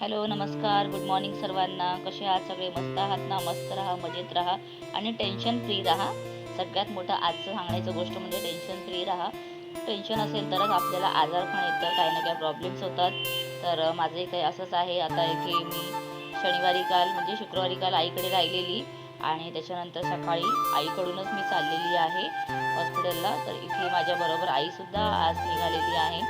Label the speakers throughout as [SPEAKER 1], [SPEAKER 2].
[SPEAKER 1] Hello नमस्कार. Good morning सर्वांना. कसे आहात सगळे? मस्त आहात ना? मस्त राहा मजेत राहा आणि टेन्शन फ्री राहा. सगळ्यात मोठं आजचं सांगण्याचं गोष्ट म्हणजे टेन्शन फ्री राहा. टेन्शन असेल तरच आपल्याला आजार पण येतं काही ना काही प्रॉब्लेम्स होतात. तर अं, माझंही काही असंच आहे. आता इथे मी शनिवारी काल म्हणजे शुक्रवारी काल आईकडे राहिलेली आणि त्याच्यानंतर सकाळी आईकडूनच मी चाललेली आहे हॉस्पिटलला. तर इथे माझ्याबरोबर आईसुद्धा आज निघालेली आहे.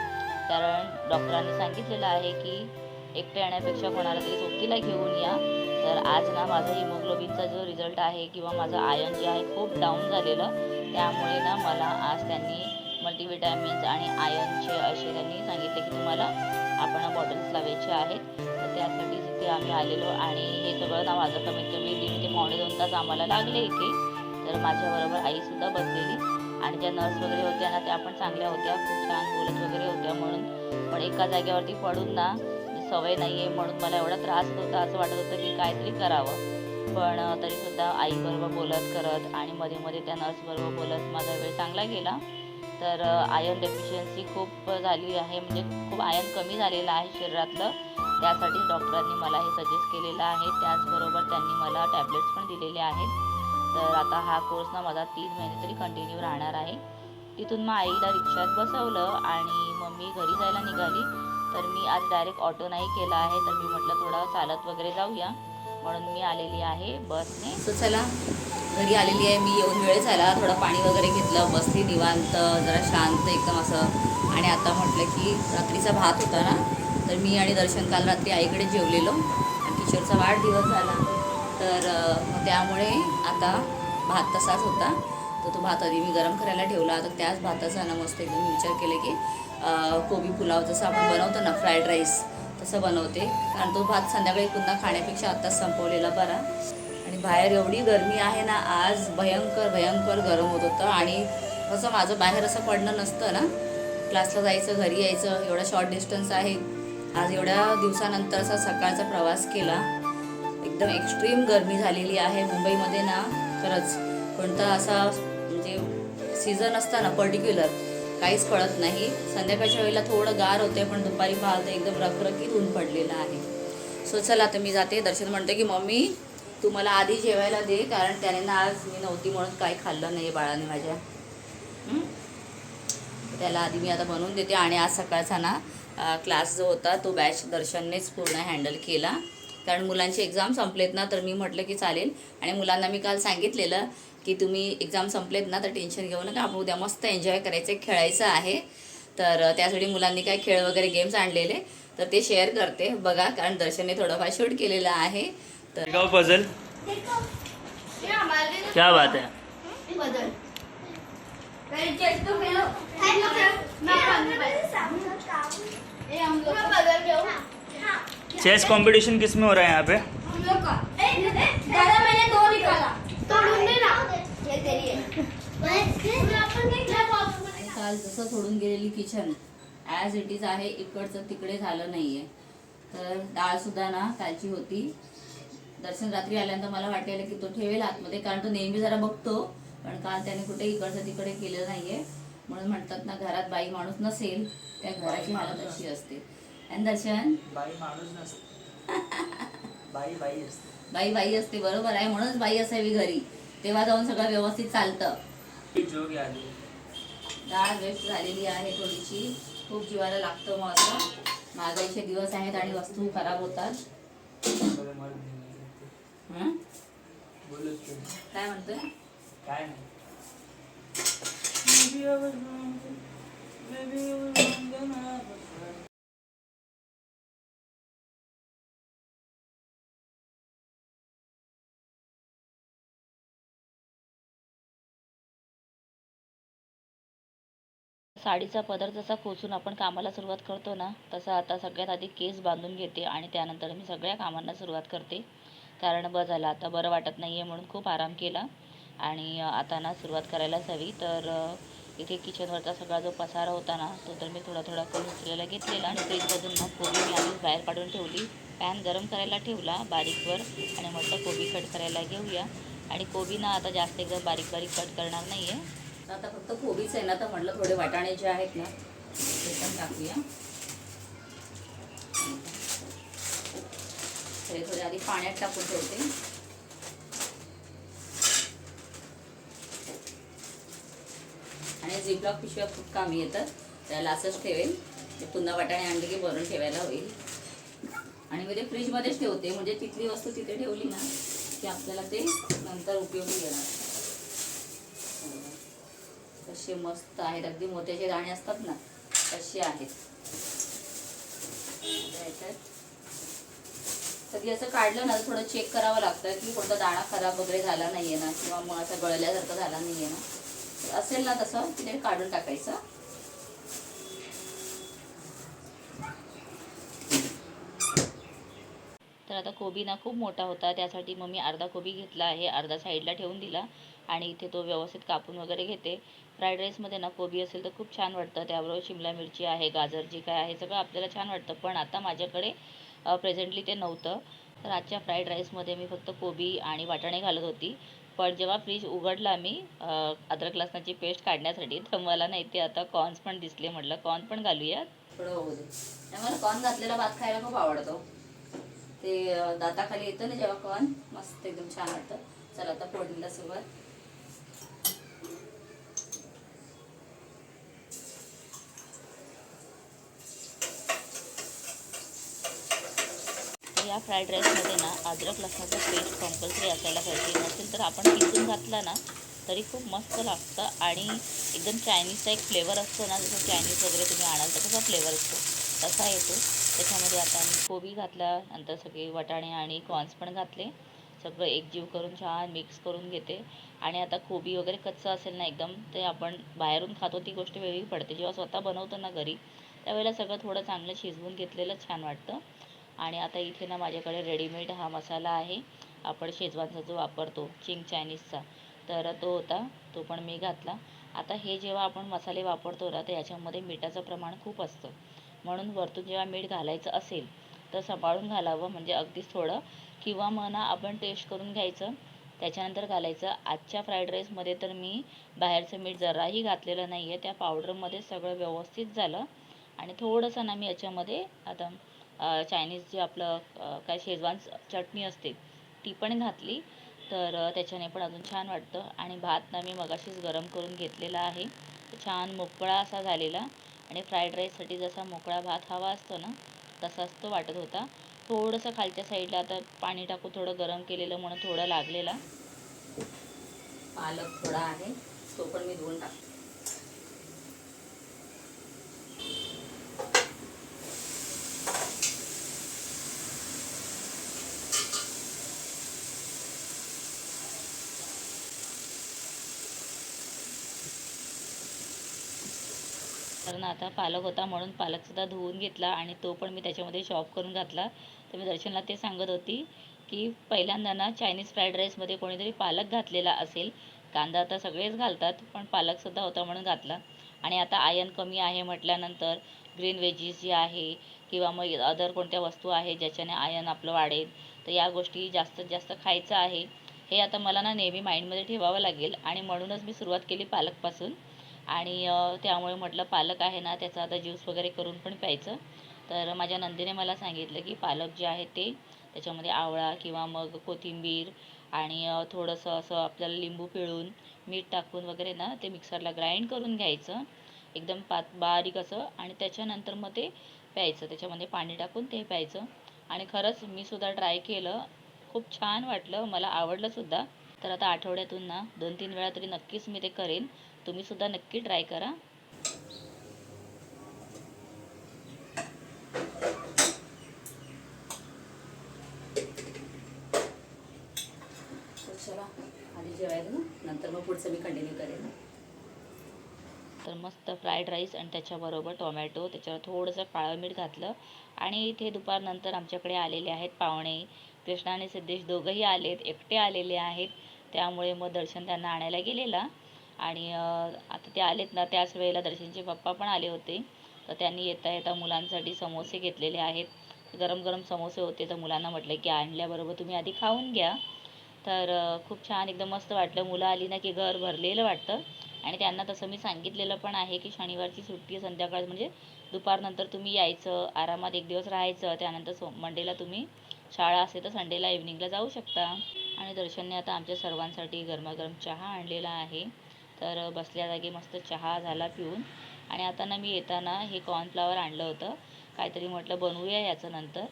[SPEAKER 1] कारण डॉक्टरांनी सांगितलेलं आहे की एकटे येण्यापेक्षा कोणाला तरी सोबतीला घेऊन या. तर आज ना माझा हिमोग्लोबिनचा जो रिझल्ट आहे किंवा माझं आयन जे आहे खूप डाऊन झालेलं. त्यामुळे ना मला आज त्यांनी मल्टीविटॅमिन्स आणि आयनचे असे त्यांनी सांगितले की तुम्हाला आपण बॉटल्स लावायचे आहेत. तर त्यासाठी तिथे आम्ही आलेलो आणि हे सगळं ना माझं कमीत कमी दीड ते पावणे दोन तास आम्हाला लागले इथे. तर माझ्याबरोबर आईसुद्धा बसलेली आणि ज्या नर्स वगैरे होत्या ना त्या पण चांगल्या होत्या. खूप छान बोलत वगैरे होत्या म्हणून. पण एका जागेवरती पडून ना सवय नाही आहे म्हणून मला एवढा त्रास होत होता असं वाटत होतं की काहीतरी करावं. पण तरीसुद्धा आईबरोबर बोलत करत आणि मध्ये मध्ये त्या नर्सबरोबर बोलत माझा वेळ चांगला गेला. तर आयर्न डेफिशियन्सी खूप झाली आहे म्हणजे खूप आयर्न कमी झालेलं आहे शरीरातलं. त्यासाठी डॉक्टरांनी मला हे सजेस्ट केलेलं आहे. त्याचबरोबर त्यांनी मला टॅबलेट्स पण दिलेले आहेत. तर आता हा कोर्स ना माझा तीन महिने तरी कंटिन्यू राहणार आहे. तिथून मग आईला रिक्षात बसवलं आणि मम्मी घरी जायला निघाली. तर मी आज डायरेक्ट ऑटो नाही केला आहे तर मी म्हटलं थोडं चालत वगैरे जाऊया. म्हणून मी आलेली आहे बसने.
[SPEAKER 2] सो चला घरी आलेली आहे मी येऊन वेळ झाला. थोडं पाणी वगैरे घेतलं बसली निवांत जरा शांत एकदम असं. आणि आता म्हटलं की रात्रीचा भात होता ना तर मी आणि दर्शन काल रात्री आईकडे जेवलेलो. आणि किशोरचा वाढदिवस झाला. तर त्यामुळे आता भात तसाच होता. तर तो भात आधी मी गरम करायला ठेवला. तर त्याच भाताचा ना मस्त एकदम विचार केला की कोबी पुलाव जसं आपण बनवतो ना फ्राईड राईस तसं बनवते. कारण तो भात संध्याकाळी पुन्हा खाण्यापेक्षा आत्ताच संपवलेला बरा. आणि बाहेर एवढी गरमी आहे ना आज भयंकर भयंकर गरम होत होतं. आणि असं माझं बाहेर असं पडणं नसतं ना क्लासला जायचं घरी यायचं एवढा शॉर्ट डिस्टन्स आहे. आज एवढ्या दिवसानंतर असा सकाळचा प्रवास केला. एकदम एक्स्ट्रीम गरमी झालेली आहे मुंबईमध्ये ना खरंच. कोणता असा सीझन असताना पर्टिक्युलर काहीच कळत नाही. संध्याकाळच्या वेळेला थोडं गार होते पण दुपारी पाहतं एकदम रखरखीत ऊन पडलेलं आहे. सो चला आता मी जाते. दर्शन म्हणते की मम्मी तू मला आधी जेवायला दे कारण त्याने ना आज मी नव्हती म्हणून काही खाल्लं नाही बाळाने माझ्या. त्याला आधी मी आता बनवून देते. आणि आज सकाळचा ना क्लास जो होता तो बॅच दर्शननेच पूर्ण हँडल केला. कारण मुलांची एक्झाम संपलेत ना तर मी म्हटलं की चालेल. आणि मुलांना मी काल सांगितलेलं की तुम्ही एक्झाम संपलेत ना तर टेन्शन घेऊ नका. आपण उद्या मस्त एन्जॉय करायचं खेळायचं आहे. तर त्यासाठी मुलांनी काय खेळ वगैरे गेम्स आणलेले तर ते शेअर करते. बघा कारण दर्शनने थोडंफार शूट केलेलं आहे. तर
[SPEAKER 3] पजल क्या बात है. चेस कंपटीशन किस में हो रहा है यहाँ पे?
[SPEAKER 4] दादा मैंने दो निकाला तो ढूंढने ना ये तेरी है
[SPEAKER 2] आणि काल जसं सोडून गेलेली किचन ॲज इट इज आहे इकडचं तिकडे झालं नाही आहे तर डाळसुद्धा ना कालची होती. दर्शन रात्री आल्यानंतर मला वाटेल की तो ठेवेल आतमध्ये कारण तो नेहमी जरा बघतो पण काल त्याने कुठे इकडचं तिकडे केलं नाही आहे म्हणून म्हणतात ना घरात बाई माणूस नसेल त्या घराची हालत अशी असते. आणि दर्शन?
[SPEAKER 3] बाई माणूस नसते. बाई बाई असते.
[SPEAKER 2] बाई बाई असते बरोबर आहे म्हणूनच बाई असावी घरी. तेव्हा जाऊन सगळं व्यवस्थित चालतं. डाळ वेस्ट झालेली आहे थोडीशी. खूप जीवाला लागतं मग असं महागाईचे दिवस आहेत आणि वस्तू खराब होतात. हं? काय म्हणतोय?
[SPEAKER 3] काय नाही.
[SPEAKER 1] साडीचा पदर जसा खोचून आपण कामाला सुरुवात करतो ना तसा आता सगळ्यात आधी केस बांधून घेते आणि त्यानंतर मी सगळ्या कामांना सुरुवात करते. कारण बस झालं आता बरं वाटत नाही आहे म्हणून खूप आराम केला. आणि आता ना सुरुवात करायलाच हवी. तर इथे किचनवरचा सगळा जो पसारा होता ना तो तर मी थोडा थोडा करून उचलायला घेतलेला आणि फ्रीजमधून मग कोबी मी आधीच बाहेर काढून ठेवली. पॅन गरम करायला ठेवला बारीकवर आणि म्हटलं कोबी कट करायला घेऊया. आणि कोबी ना आता जास्त एकदम बारीक बारीक कट करणार नाही आहे
[SPEAKER 2] आता फक्त कोबीच आहे ना तर म्हटलं थोडे वाटाणे जे आहेत ना ते पण टाकूया. थोडे थोडे आधी पाण्यात टाकून ठेवते. आणि झिपलॉक पिशव्या खूप कामी येतात त्याला असंच ठेवेल ते पुन्हा वाटाणे आणले की भरून ठेवायला होईल. आणि मी ते फ्रीजमध्येच ठेवते म्हणजे तिथली वस्तू तिथे ठेवली ना की आपल्याला ते नंतर उपयोगी येणार. कसे मस्त आहेत. अगदी मोत्याचे दाणे असतात ना तसे आहेत. कधी असं काढलं ना थोडं चेक करावं लागतं की कोणता दाणा खराब वगैरे झाला नाहीये ना किंवा मग असं गळल्यासारखं झाला नाहीये ना. असेल ना तसं की ते काढून टाकायचं.
[SPEAKER 1] तर आता कोबी ना खूप मोठा होता त्यासाठी मग मी अर्धा कोबी घेतला आहे अर्धा साईडला ठेवून दिला. आणि इथे तो व्यवस्थित कापून वगैरे घेते. फ्राईड राईसमध्ये ना कोबी असेल तर खूप छान वाटतं. त्याबरोबर शिमला मिरची आहे गाजर जी काय आहे सगळं आपल्याला छान वाटतं. पण आता माझ्याकडे प्रेझेंटली ते नव्हतं. तर आजच्या फ्राईड राईसमध्ये मी फक्त कोबी आणि वाटाणे घालत होती. पण जेव्हा फ्रीज उघडला मी अद्रक लसणाची पेस्ट काढण्यासाठी तर मला नाही ते आता कॉर्न्स पण दिसले म्हटलं. कॉर्न पण घालूयात.
[SPEAKER 2] थोडं होऊ दे. मला कॉर्न घातलेला भात खायला खूप आवडतो. ते दाताखाली येतं ना जेव्हा कॉर्न मस्त एकदम छान वाटतं. चला आता फोडणीला सुरुवात
[SPEAKER 1] तर या फ्राईड राईसमध्ये ना अद्रक लसणाचा पेस्ट कंपल्सरी असायला पाहिजे. नसेल तर आपण किसून घातला ना तरी खूप मस्त लागतं आणि एकदम चायनीजचा एक फ्लेवर असतो ना जसं चायनीज वगैरे तुम्ही आणाल तर कसा फ्लेवर असतो. तसा येतो. त्याच्यामध्ये आता मी कोबी घातला नंतर सगळे वाटाणे आणि कॉर्न्स पण घातले. सगळं एकजीव करून छान मिक्स करून घेते. आणि आता कोबी वगैरे कच्चं असेल ना एकदम ते आपण बाहेरून खातो ती गोष्ट वेगळी पडते. जेव्हा स्वतः बनवतो ना घरी त्यावेळेला सगळं थोडं चांगलं शिजवून घेतलेलं छान वाटतं. आणि आता इथे ना माझ्याकडे रेडीमेड हा मसाला आहे. आपण शेजवानचा जो वापरतो चिंग चायनीजचा तर तो होता तो पण मी घातला. आता हे जेव्हा आपण मसाले वापरतो ना तर याच्यामध्ये मिठाचं प्रमाण खूप असतं. म्हणून वरतून जेव्हा मीठ घालायचं असेल तर सांभाळून घालावं म्हणजे अगदीच थोडं. किंवा मग आपण टेस्ट करून घ्यायचं त्याच्यानंतर घालायचं. आजच्या फ्राईड राईसमध्ये तर मी बाहेरचं मीठ जराही घातलेलं नाही आहे त्या पावडरमध्ये सगळं व्यवस्थित झालं. आणि थोडंसं ना मी याच्यामध्ये आता चायनीज जे आपलं काय शेजवान चटणी असते ती पण घातली. तर त्याच्याने पण अजून छान वाटतं. आणि भात ना मी मगाशीच गरम करून घेतलेला आहे. छान मोकळा असा झालेला. आणि फ्राईड राईससाठी जसा मोकळा भात हवा असतो ना तसाच तो वाटत होता. थोडंसं खालच्या साईडला आता पाणी टाकून थोडं गरम केलेलं म्हणून थोडं लागलेला.
[SPEAKER 2] पालक थोडा आहे तो पण मी धुवून टाकते.
[SPEAKER 1] कारण आता पालक होता म्हणून पालकसुद्धा धुवून घेतला आणि तो पण मी त्याच्यामध्ये शॉप करून घातला. तर मी दर्शनला ते सांगत होती की पहिल्यांदा ना चायनीज फ्राईड राईसमध्ये कोणीतरी पालक घातलेला असेल. कांदा आता सगळेच घालतात पण पालकसुद्धा होता म्हणून घातला. आणि आता आयन कमी आहे म्हटल्यानंतर ग्रीन व्हेजीस जे आहे किंवा मग अदर कोणत्या वस्तू आहे ज्याच्याने आयन आपलं वाढेल तर या गोष्टी जास्तीत जास्त खायचं आहे. हे आता मला ना नेहमी माइंडमध्ये ठेवावं लागेल आणि म्हणूनच मी सुरुवात केली पालकपासून. आणि त्यामुळे म्हटलं पालक आहे ना त्याचा आता ज्यूस वगैरे करून पण प्यायचं. तर माझ्या नंदीने मला सांगितलं की पालक जे आहे ते त्याच्यामध्ये आवळा किंवा मग कोथिंबीर आणि थोडंसं असं आपल्याला लिंबू पिळून मीठ टाकून वगैरे ना ते मिक्सरला ग्राइंड करून घ्यायचं. एकदम पात बारीक असं आणि त्याच्यानंतर मग ते प्यायचं. त्याच्यामध्ये पाणी टाकून ते प्यायचं. आणि खरंच मी सुद्धा ट्राय केलं. खूप छान वाटलं. मला आवडलं सुद्धा. तर आता आठवड्यातून ना दोन तीन वेळा तरी नक्कीच मी ते करेन. तुम्ही सुद्धा नक्की ट्राय करा.
[SPEAKER 2] तर चला आधी जेवायला ना नंतर मग पुढचं मी कंटिन्यू करेन.
[SPEAKER 1] तर मस्त फ्राईड राईस आणि त्याच्याबरोबर टोमॅटो त्याच्यावर थोडंसं काळं मीठ घातलं. आणि इथे दुपारनंतर आमच्याकडे आलेले आहेत पाहुणे. कृष्णा आणि सिद्धेश दोघंही आलेत एकटे आलेले आहेत. त्यामुळे मग दर्शन त्यांना आणायला गेलेला. आणि आता ते आलेत ना त्याच वेळेला दर्शनचे पप्पा पण आले होते. तर त्यांनी येता येता मुलांसाठी समोसे घेतलेले आहेत. गरम गरम समोसे होते तर मुलांना म्हटलं की आणल्याबरोबर तुम्ही आधी खाऊन घ्या. तर खूप छान एकदम मस्त वाटलं. मुलं आली ना की घर भरलेलं वाटतं. आणि त्यांना तसं मी सांगितलेलं पण आहे की शनिवारची सुट्टी संध्याकाळ म्हणजे दुपारनंतर तुम्ही यायचं आरामात एक दिवस राहायचं त्यानंतर सो मंडेला तुम्ही शाळा असेल तर संडेला इव्हनिंगला जाऊ शकता. आणि दर्शनने आता आमच्या सर्वांसाठी गरमागरम चहा आणलेला आहे. तर बसल्या जागी मस्त चहा झाला पिऊन. आणि आता ना मी येताना हे कॉर्नफ्लावर आणलं होतं. काहीतरी म्हटलं बनवूया याचं नंतर.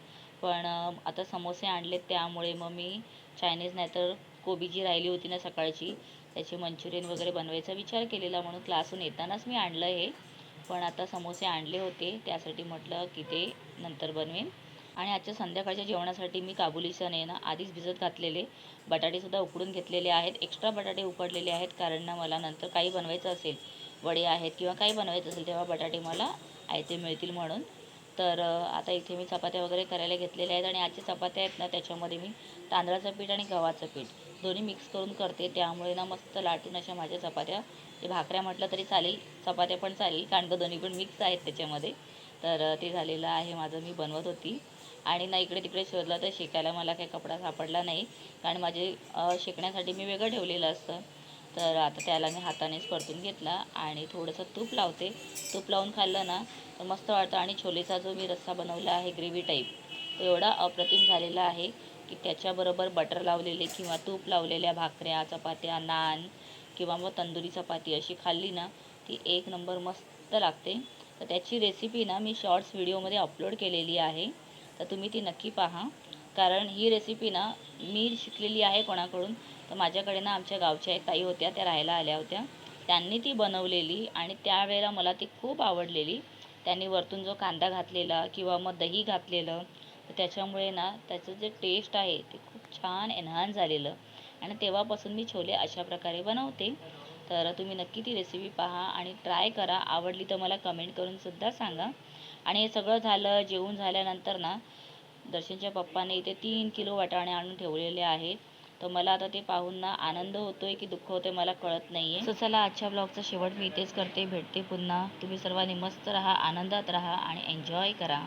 [SPEAKER 1] पण आता समोसे आणलेत त्यामुळे मग मी चायनीज नाहीतर कोबी जी राहिली होती ना सकाळची त्याचे मंचुरियन वगैरे बनवायचा विचार केलेला म्हणून क्लासून येतानाच मी आणलं हे. पण आता समोसे आणले होते त्यासाठी म्हटलं की ते नंतर बनवेन. आणि आजच्या संध्याकाळच्या जेवणासाठी मी काबुली चणे ना आधीच भिजत घातलेले. बटाटेसुद्धा उकडून घेतलेले आहेत. एक्स्ट्रा बटाटे उकडलेले आहेत कारण ना मला नंतर काही बनवायचं असेल वडे आहेत किंवा काही बनवायचं असेल तेव्हा बटाटे मला आयते मिळतील म्हणून. तर आता इथे मी चपात्या वगैरे करायला घेतलेल्या आहेत आणि आजच्या चपात्या आहेत ना त्याच्यामध्ये मी तांदळाचं पीठ आणि गव्हाचं पीठ दोन्ही मिक्स करून करते. त्यामुळे ना मस्त लाटून अशा माझ्या चपात्या ते भाकऱ्या म्हटलं तरी चालेल चपात्या पण चालेल कारण का दोन्ही पण मिक्स आहेत त्याच्यामध्ये. तर ते झालेलं आहे माझं मी बनवत होती. आणि ना इकडे तिकडे शोधलं तर शिकायला मला काही कपडा सापडला नाही. कारण माझे शिकण्यासाठी मी वेगळं ठेवलेलं असतं. तर आता त्याला मी हातानेच परतून घेतला आणि थोडंसं तूप लावते. तूप लावून खाल्लं ना तर मस्त वाटतं. आणि छोलेचा जो मी रस्सा बनवला आहे ग्रेव्ही टाईप तो एवढा अप्रतिम झालेला आहे की त्याच्याबरोबर बटर लावलेले किंवा तूप लावलेल्या भाकऱ्या चपात्या नान किंवा मग तंदुरी चपाती अशी खाल्ली ना ती एक नंबर मस्त लागते. तर त्याची रेसिपी ना मी शॉर्ट्स व्हिडिओमध्ये अपलोड केलेली आहे. तर तुम्ही ती नक्की पहा. कारण ही रेसिपी ना मी शिकलेली आहे कोणाकडून. तर माझ्याकडे ना आमच्या गावच्या एक ताई होत्या त्या राहायला आल्या होत्या. त्यांनी ती बनवलेली आणि त्यावेळेला मला ती खूप आवडलेली. त्यांनी वरतून जो कांदा घातलेला किंवा मग दही घातलेलं तर त्याच्यामुळे ना त्याचं जे टेस्ट आहे ते खूप छान एन्हान्स झालेलं. आणि तेव्हापासून मी छोले अशा प्रकारे बनवते. तर तुम्ही नक्की ती रेसिपी पहा आणि ट्राय करा. आवडली तर मला कमेंट करून सुद्धा सांगा. आणि हे सगळं झालं जेवून झाल्यानंतर ना दर्शनच्या पप्पाने इथे तीन किलो वाटाणे आणून ठेवलेले आहेत. तर मला आता ते पाहून ना आनंद होतोय की दुःख होतंय मला कळत नाहीये. सो चला आजच्या ब्लॉगचा शेवट मी इथेच करते. भेटते पुन्हा. तुम्ही सर्वांनी मस्त राहा आनंदात राहा आणि एन्जॉय करा.